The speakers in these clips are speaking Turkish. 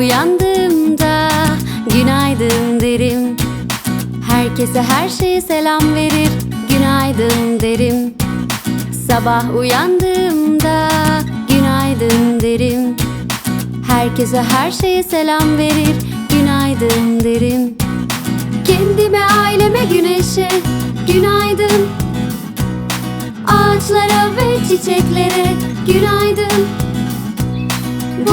Uyandığımda günaydın derim. Herkese her şeye selam verir günaydın derim. Sabah uyandığımda günaydın derim. Herkese her şeye selam verir günaydın derim. Kendime aileme güneşe günaydın. Ağaçlara ve çiçeklere günaydın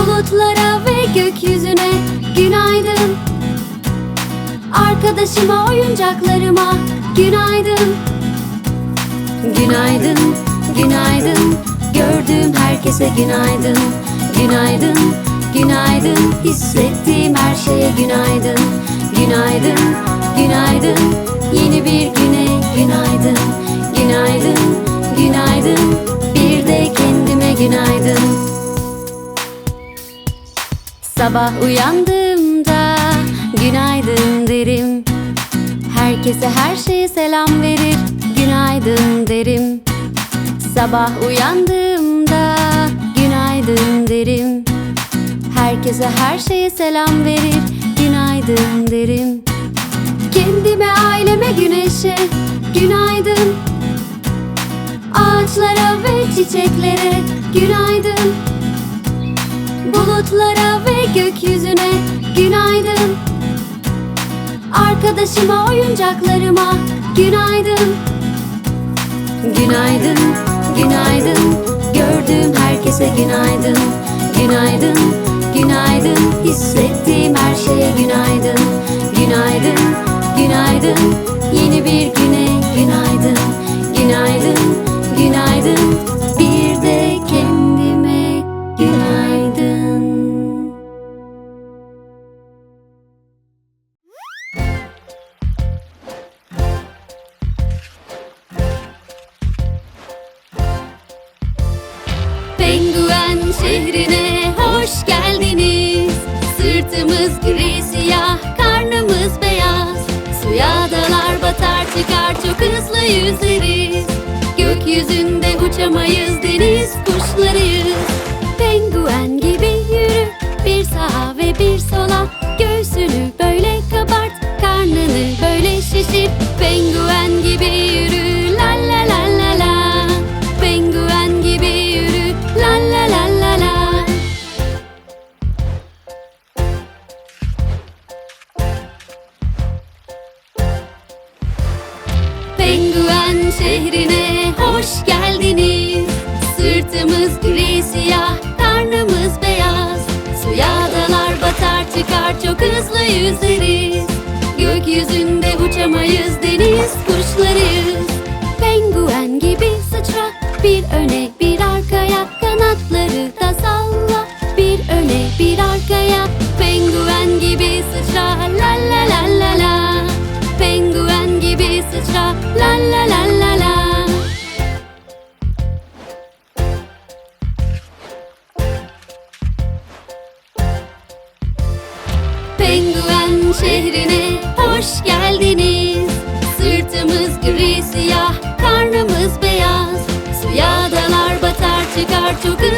Bulutlara ve gökyüzüne günaydın. Arkadaşıma oyuncaklarıma günaydın. Günaydın, günaydın. Gördüğüm herkese günaydın. Günaydın, günaydın. Hissettiğim her şeye günaydın. Günaydın, günaydın. Yeni bir güne günaydın. Günaydın, günaydın. Bir de kendime günaydın Sabah uyandığımda günaydın derim. Herkese her şeye selam verir günaydın derim. Sabah uyandığımda günaydın derim. Herkese her şeye selam verir günaydın derim. Kendime aileme güneşe günaydın. Ağaçlara ve çiçeklere günaydın Bulutlara ve gökyüzüne günaydın. Arkadaşıma oyuncaklarıma günaydın. Günaydın, günaydın. Gördüğüm herkese günaydın. Günaydın, günaydın. Hissettiğim her şeye günaydın. Günaydın, günaydın. Yeni bir güne günaydın. Günaydın, günaydın çok hızlı yüzeriz Gökyüzünde uçamayız deniz kuşlarıyız. Penguen gibi yürü bir sağa ve bir sola. Göğsünü böyle kabart, karnını böyle şişir. Penguen gibi yürü hızlı yüzeriz Gökyüzünde uçamayız deniz. Kuşlarıyız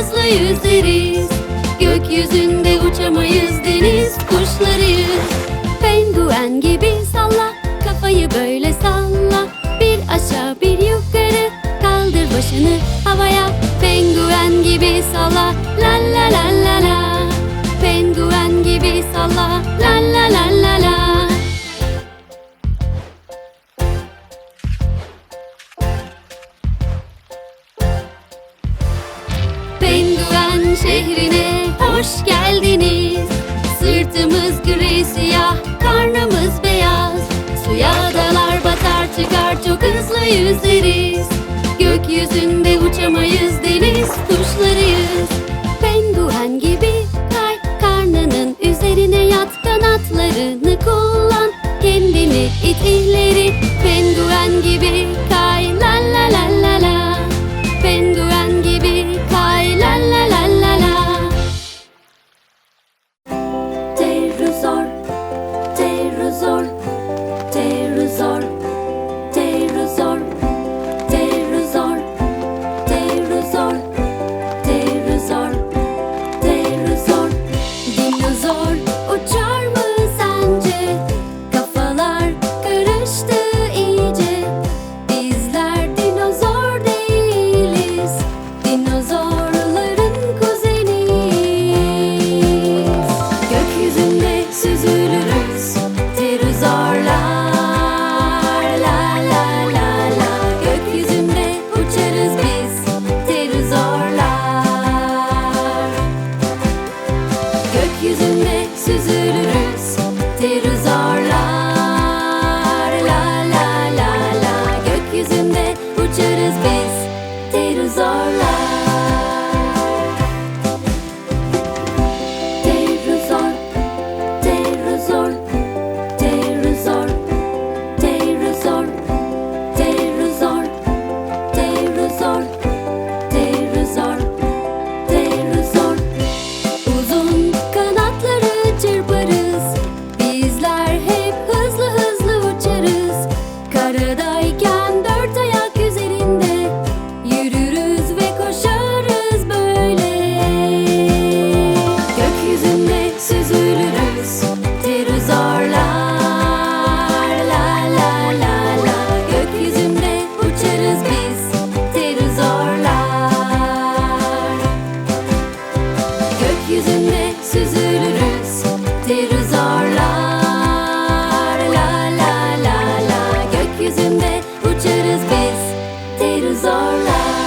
hızlı yüzeriz Gökyüzünde uçamayız deniz kuşlarıyız Penguen gibi salla, kafayı böyle salla. Bir aşağı bir yukarı, kaldır başını havaya. Penguen gibi salla, la la la la la. Penguen gibi salla, la la la la çok hızlı yüzeriz Gökyüzünde uçamayız deniz kuşlarıyız. Penguen gibi kay, karnının üzerine yat Kanatlarını kullan, kendini it ileri Penguen gibi kay, lives are life. things are loud.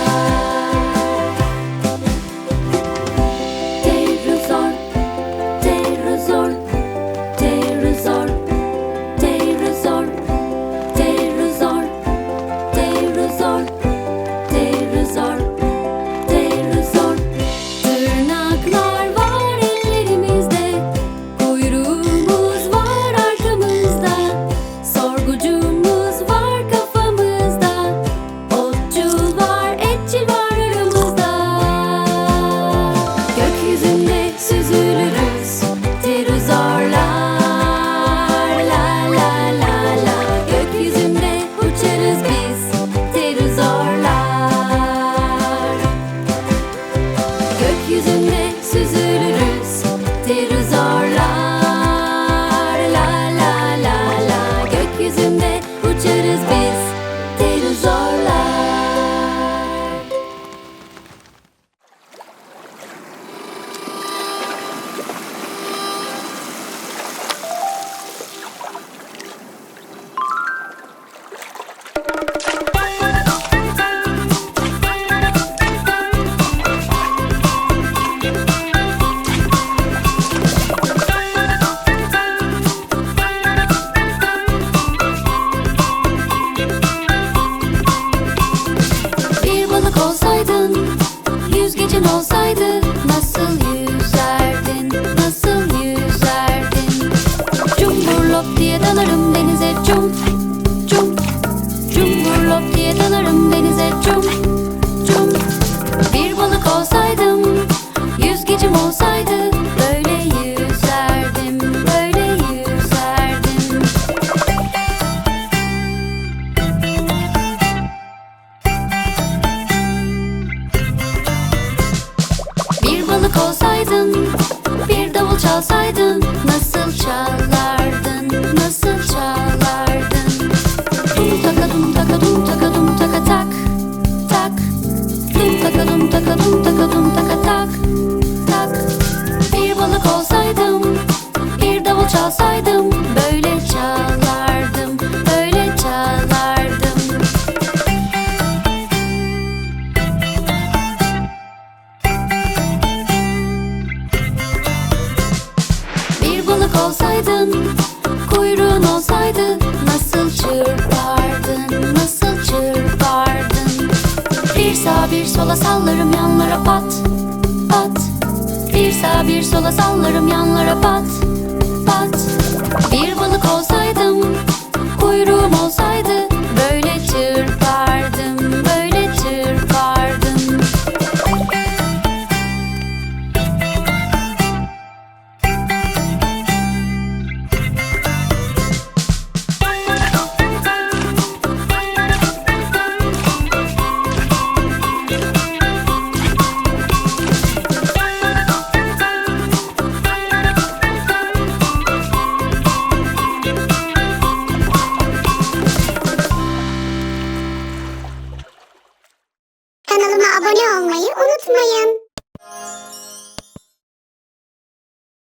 diye dalarım denize cum cum cum Gurlop diye dalarım denize cum cum Bir balık olsaydım yüzgecim olsaydı Böyle yüzerdim böyle yüzerdim. Bir balık olsaydın bir davul çalsaydın Nasıl çal olsaydın Kuyruğun olsaydı Nasıl çırpardın Nasıl çırpardın? Bir sağa bir sola sallarım yanlara pat Pat. Bir sağa bir sola sallarım yanlara pat Pat. Bir balık olsaydım